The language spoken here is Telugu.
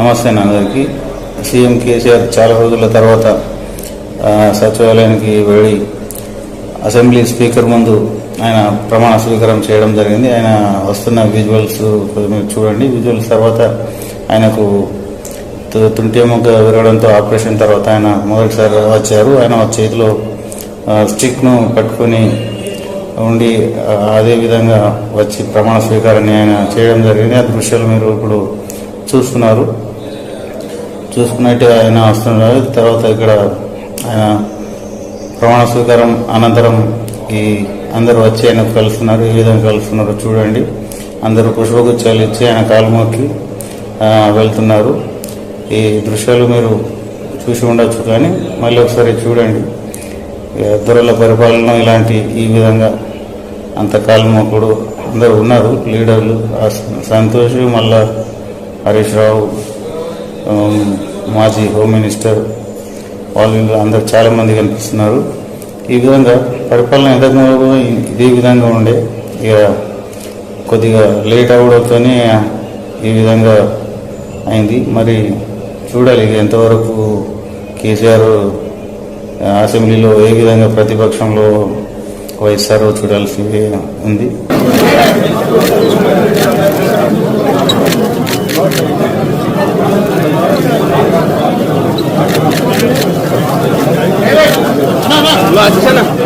నమస్తే అందరికీ సీఎం కేసీఆర్ చాలా రోజుల తర్వాత సచివాలయానికి వెళ్ళి అసెంబ్లీ స్పీకర్ ముందు ఆయన ప్రమాణ స్వీకారం చేయడం జరిగింది. ఆయన వస్తున్న విజువల్స్ మీరు చూడండి. విజువల్స్ తర్వాత ఆయనకు తు- తుంటి మొగ్గ విరగడంతో ఆపరేషన్ తర్వాత ఆయన మొదటిసారి వచ్చారు. ఆయన చేతిలో స్టిక్ను పట్టుకొని ఉండి అదేవిధంగా అదే విధంగా వచ్చి ప్రమాణ స్వీకారాన్ని ఆయన చేయడం జరిగింది. ఆ దృశ్యాలు మీరు ఇప్పుడు చూస్తున్నారు. చూసుకున్నట్టు ఆయన వస్తున్నారు తర్వాత ఇక్కడ ఆయన ప్రమాణ స్వీకారం అనంతరం ఈ అందరూ వచ్చి ఆయన కలుస్తున్నారు. ఏ విధంగా కలుస్తున్నారో చూడండి. అందరూ పుష్పగుచ్చాలు ఇచ్చి ఆయన కాలు మొక్కి వెళ్తున్నారు. ఈ దృశ్యాలు మీరు చూసి ఉండొచ్చు కానీ మళ్ళీ ఒకసారి చూడండి. ఇక దొరల పరిపాలన ఇలాంటి ఈ విధంగా అంత కాలు మొక్కుడు అందరూ ఉన్నారు. లీడర్లు ఆ సంతోష్ మళ్ళా హరీష్ రావు Um, మాజీ హోమ్ మినిస్టర్ వాళ్ళు అందరు చాలామంది కనిపిస్తున్నారు. ఈ విధంగా పరిపాలన ఇంతకు కూడా ఇదే విధంగా ఉండే. ఇక కొద్దిగా లేట్ అవడంతోనే ఈ విధంగా అయింది. మరి చూడాలి ఇక ఎంతవరకు కేసీఆర్ అసెంబ్లీలో ఏ విధంగా ప్రతిపక్షంలో వహిస్తారో చూడాల్సి ఉంది. 你先来